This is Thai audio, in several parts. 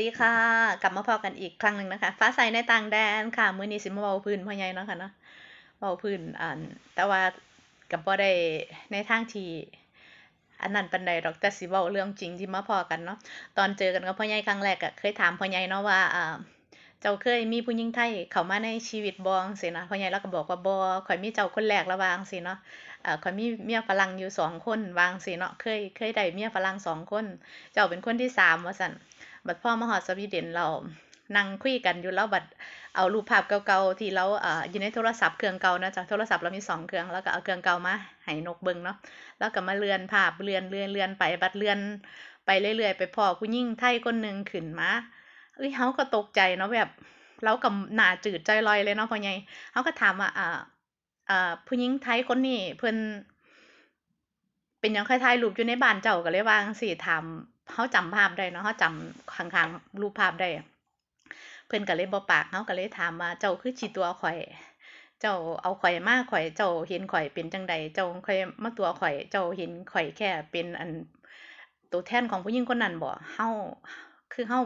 ดีค่ะ กลับมาพอกันอีกครั้งหนึ่งนะคะ ฟ้าใสในต่างแดนค่ะ มื้อนี้สิมาเว้าพื้นพ่อใหญ่เนาะค่ะเนาะเว้าพื้นอันแต่ว่าก็บ่ได้ในทางที่อันนั้นปานใดดอกแต่สิเว้าเรื่องจริงที่มาพอกันเนาะตอนเจอกันกับพ่อใหญ่ครั้งแรกก็เคยถามพ่อใหญ่เนาะว่าอ่าเจ้าเคยมีผู้หญิงไทยเข้ามาในชีวิตบ่จั่งซี้นะพ่อใหญ่เลาก็บอกว่าบ่ข้อยมีเจ้าคนแรกแล้วว่าจั่งซี้เนาะอ่าขอยมีเมียฝรั่งอยู่สองคนว่าจั่งซี้เนาะเคยเคยได้เมียฝรั่งสองคน เจ้าเป็นคนที่สามว่าซั่น บัดพ่อมาฮอดสวีเดนแล้วนั่งคุยกันอยู่แล้วบัดเอารูปภาพเก่าๆที่เราอ่าอยู่ในโทรศัพท์เครื่องเก่านะจ๊ะโทรศัพท์เรามีสองเครื่องแล้วก็เอาเครื่องเก่ามาให้นกเบิงเนาะแล้วก็มาเลื่อนภาพเลื่อนๆๆไปบัดเลื่อนไปเรื่อยๆไปพอผู้หญิงไทยคนหนึ่งขึ้นมาเฮ้ยเราก็ตกใจเนาะแบบเราก็หน้าจืดใจลอยเลยเนาะพ่อใหญ่เราก็ถามว่าอ่าอ่าผู้หญิงไทยคนนี้เพิ่นเป็นยังคือถ่ายรูปอยู่ในบ้านเจ้าก็เลยวางซี้ถาม เราจำภาพได้เนาะเราจำข้างๆรูปภาพได้ เพิ่อนก็เลยบ่ปากเราก็เลยถามว่าเจ้าคือสิตั๋วข้อย เจ้าเอาข้อยมาข้อย เจ้าเห็นข้อยเป็นจังใดเจ้าค่อยมาตัวข้อย เจ้าเห็นข้อยแค่เป็นอันตัวแทนของผู้หญิงคนนั้นบ่เราคือเรา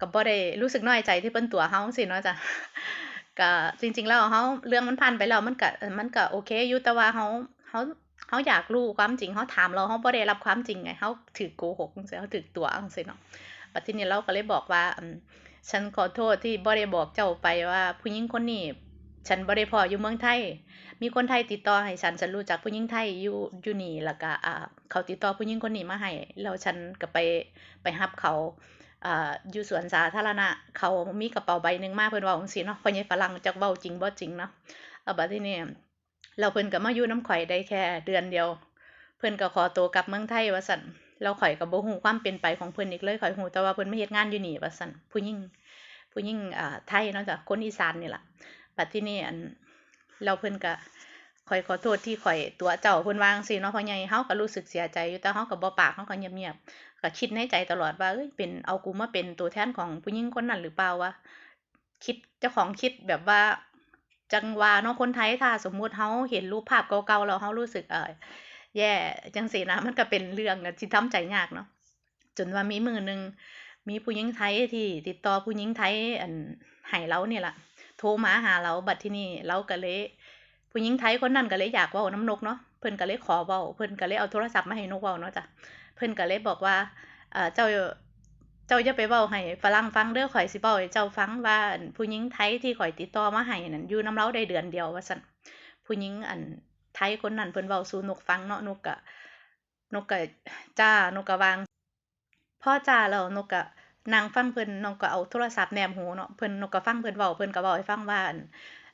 ก็บ่ได้รู้สึกน้อยใจที่เพิ่นตัวเราจั่งซี้เนาะจ้ะก็จริง ๆ แล้วเราเรื่องมันผ่านไปแล้วมันก็มันก็โอเคอยู่แต่ว่าเราเรา เราอยากรู้ความจริงเราถามแล้วเราบ่ได้รับความจริงไงเราถูกโกหกจั่งซี้เราถูกตั๋วจั่งซี้เนาะบัดทีนี้เราก็เลยบอกว่าอืมฉันขอโทษที่บ่ได้บอกเจ้าไปว่า ผู้หญิงคนนี้ฉันบ่ได้พออยู่เมืองไทย มีคนไทยติดต่อให้ฉัน ฉันรู้จักผู้หญิงไทยอยู่อยู่นี่แล้วก็อ่าเขาติดต่อผู้หญิงคนนี้มาให้แล้วฉันก็ไปไปรับเขาอ่าอยู่สวนสาธารณะ เขามีกระเป๋าใบหนึ่งมากเพิ่นเว้าจั่งซี้เนาะพ่อใหญฝรั่งจักเว้าจริงบ่จริงเนาะแล้วบัดทีนี้ แล้วเพิ่นก็มาอยู่นำข้อยได้แค่เดือนเดียว เพิ่นก็ขอตัวกลับเมืองไทยว่าซั่นแล้วข้อยก็บ่ฮู้ความเป็นไปของเพิ่นอีกเลยข้อยฮู้แต่ว่าเพิ่นมาเฮ็ดงานอยู่นี่ว่าซั่นผู้หญิงผู้หญิงอ่าไทยเนาะจ้ะคนอีสานนี่ล่ะบัดทีนี้อันแล้วเพิ่นก็ข้อยขอโทษที่ข้อยตัวเจ้าเพิ่นวางซีเนาะพ่อใหญ่เราก็รู้สึกเสียใจอยู่แต่เราก็บ่ปากเราก็เงียบๆก็คิดในใจตลอดว่าเฮ้ยเป็นเอากูมาเป็นตัวแทนของผู้หญิงคนนั้นหรือเปล่าวะคิดเจ้าของคิดแบบว่า จังว่าเนาะคนไทยถ้าสมมุติเราเห็นรูปภาพเก่าๆแล้วเรารู้สึกเออแย่จังซี้นะมันก็เป็นเรื่องที่ทำใจยากเนาะจนว่ามีมือหนึ่งมีผู้หญิงไทยที่ติดต่อผู้หญิงไทยอันให้เรานี่ยล่ะโทรมาหาเราบัดที่นี้เราก็เลยผู้หญิงไทยคนนั้นก็เลยอยากว้าน้ำนกเนาะเพิ่นก็เลยขอเว้าเพิ่นก็เลยเอาโทรศัพท์มาให้นกเว้าเนาะจ้ะเพิ่นก็เลยบอกว่าอ่าเจ้า เจ้าอย่าไปเว้าให้ฝรั่งฟังเด้อข้อยสิเว้าให้เจ้าฟังว่าผู้หญิงไทยที่ข้อยติดต่อมาให้นั่นอยู่นำเราได้เดือนเดียวว่าซั่นผู้หญิงอันไทยคนนั้นเพิ่นเว้าสู่นกฟังเนาะนกก็นกก็จ้านกก็วางพ่อจ้าแล้วนกก็นั่งฟังเพิ่นนกก็เอาโทรศัพท์แนบหูเนาะเพิ่นนกก็ฟังเพิ่นเว้าเพิ่นก็เว้าให้ฟังว่าอัน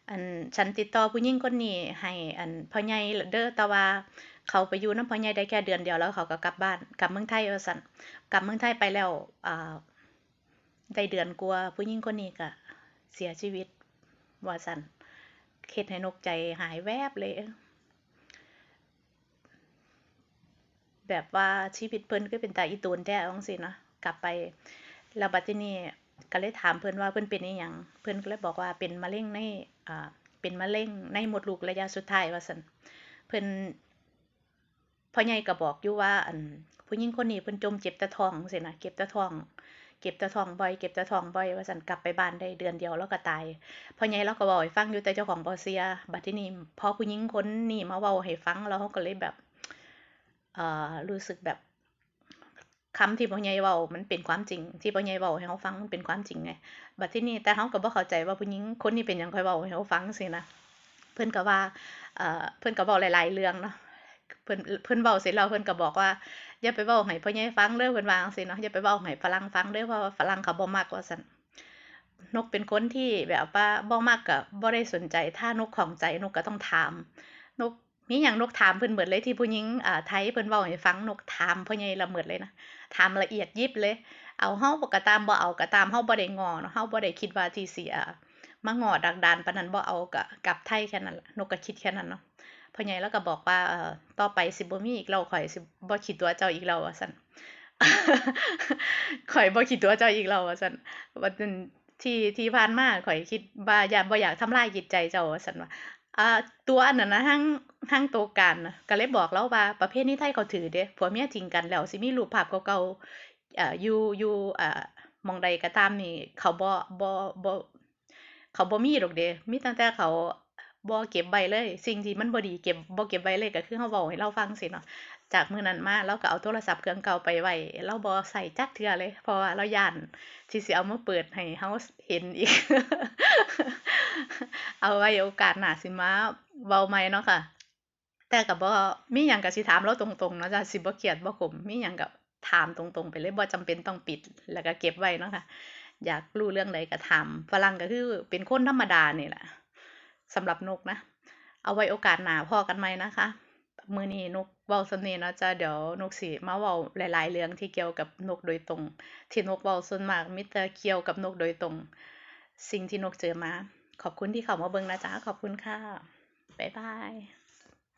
อันฉันติดต่อผู้หญิงคนนี้ให้อันพ่อใหญ่เด้อแต่ว่า เขาไปอยู่นำพ่อใหญ่ได้แค่เดือนเดียวแล้วเขาก็กลับบ้านกลับเมืองไทยว่าซั่นกลับเมืองไทยไปแล้วอ่าได้เดือนกว่าผู้หญิงคนนี้ก็เสียชีวิตว่าซั่นเฮ็ดให้นกใจหายแวบเลย แบบว่าชีวิตเพิ่นคือเป็นตาอีตูนแท้ว่าจั่งซี้เนะกลับไปแล้วบัดทีนี้ก็เลยถามเพิ่นว่าเพิ่นเป็นอิหยังเพิ่นก็เลยบอกว่าเป็นมะเร็งในอ่าเป็นมะเร็งในมดลูกระยะสุดท้ายว่าซั่นเพิ่น พ่อใหญ่ก็บอกอยู่ว่าอันผู้หญิงคนนี้เพิ่นจมเจ็บต่ท้องจั่งซี้นะเก็บต่ท้อง เก็บต่ท้องบ่อยเก็บต่ท้องบ่อยว่าซั่นกลับไปบ้านได้เดือนเดียวแล้วก็ตายพ่อใหญ่เลาก็เว้าให้ฟังอยู่แต่เจ้าของบ่เชื่อบัดทีนี้พอผู้หญิงคนนี้มาเว้าให้ฟังแล้วเราก็เลยแบบเอ่อรู้สึกแบบคำที่พ่อใหญ่เว้ามันเป็นความจริง ที่พ่อใหญ่เว้าให้เราฟังมันเป็นความจริงไงบัดทีนี้แต่เราก็บ่เข้าใจว่าผู้หญิงคนนี้เป็นหยังค่อยเว้าให้เราฟังจั่งซี้นะเพิ่อนก็ว่าเอ่อเพิ่อนก็เว้าหลาย ๆ เรื่องเนาะ เพิ่นเพิ่นเว้าเสร็จแล้วเพิ่นก็บอกว่าอย่าไปเว้าให้พ่อใหญ่ฟังเด้อเพิ่นวางซี้เนาะอย่าไปเว้าให้ฝรั่งฟังเด้อเพราะว่าฝรั่งเขาบ่มักว่าซั่นนกเป็นคนที่แบบว่าบ่มักก็บ่ได้สนใจ ถ้านกของใจนกก็ต้องถาม นกมีหยังนกถามเพิ่นเบิดเลยที่ผู้หญิงอ่าไทยเพิ่นเว้าให้ฟังนกถามพ่อใหญ่ละเมิดเลยนะถามละเอียดยิบเลย เอาเราก็ตามบ่เอาก็ตามเราบ่ได้งอเนาะเราบ่ได้คิดว่าที่สิอ่ามางอดักดานปานนั้นบ่เอาก็กลับไทยแค่นั้นนกก็คิดแค่นั้นเนาะ พ่อใหญ่เลาก็บอกว่าเอ่อต่อไปสิบ่มีอีกแล้วข้อยสิบ่คิดตัวเจ้าอีกแล้วว่าซั่นข้อยบ่คิดตัวเจ้าอีกแล้วว่าซั่นว่าซั่นที่ที่ผ่านมาข้อยคิดว่าอย่าบ่อยากทำลายจิตใจเจ้าว่าซั่นว่าอ่าตัวอันนั้นนะทางทางตัวการนะก็เลยบอกเลาว่าประเพณีไทยเขาถือเดะผัวเมียทิ้งกันแล้วสิมีรูปภาพเก่าๆอ่าอยู่อยู่อ่ามองใดก็ตามนี่เขาบ่บ่บ่เขาบ่มีดอกเดะมีตั้งแต่เขา บ่เก็บไว้เลย สิ่งที่มันบ่ดีเก็บบ่เก็บไว้เลยก็คือเราเว้าให้เลาฟังจั่งซี้เนาะจากมื้อนั้นมาเราก็เอาโทรศัพท์เครื่องเก่าไปไว้เราบ่ใช้จักเทื่อเลย เพราะว่าเราย้านที่สิเอามาเปิดให้เราเห็นอีก เอาไว้โอกาสหน้าสิมาเว้าใหม่เนาะค่ะ แต่ก็บ่มีหยังก็สิถามเราตรงๆเนาะจ้ะสิบ่เครียดบ่ขมมีหยังก็ถามตรงๆ ไปเลยบ่จำเป็นต้องปิด แล้วก็เก็บไว้เนาะค่ะอยากรู้เรื่องใดก็ถามฝรั่งก็คือเป็นคนธรรมดานี่แหละ สำหรับนกนะ เอาไว้โอกาสหนาพอกันไหมนะคะ มือนี้นกเบาส่ำนี้เนาะจะเดี๋ยวนกสีมาเบาหลาย ๆ เรื่องที่เกี่ยวกับนกโดยตรง ที่นกเบาส่วนมากมิเต่เกี่ยวกับนกโดยตรง สิ่งที่นกเจอมา ขอบคุณที่เข้ามาเบิ่งนะจ๊ะขอบคุณค่ะบ๊ายบาย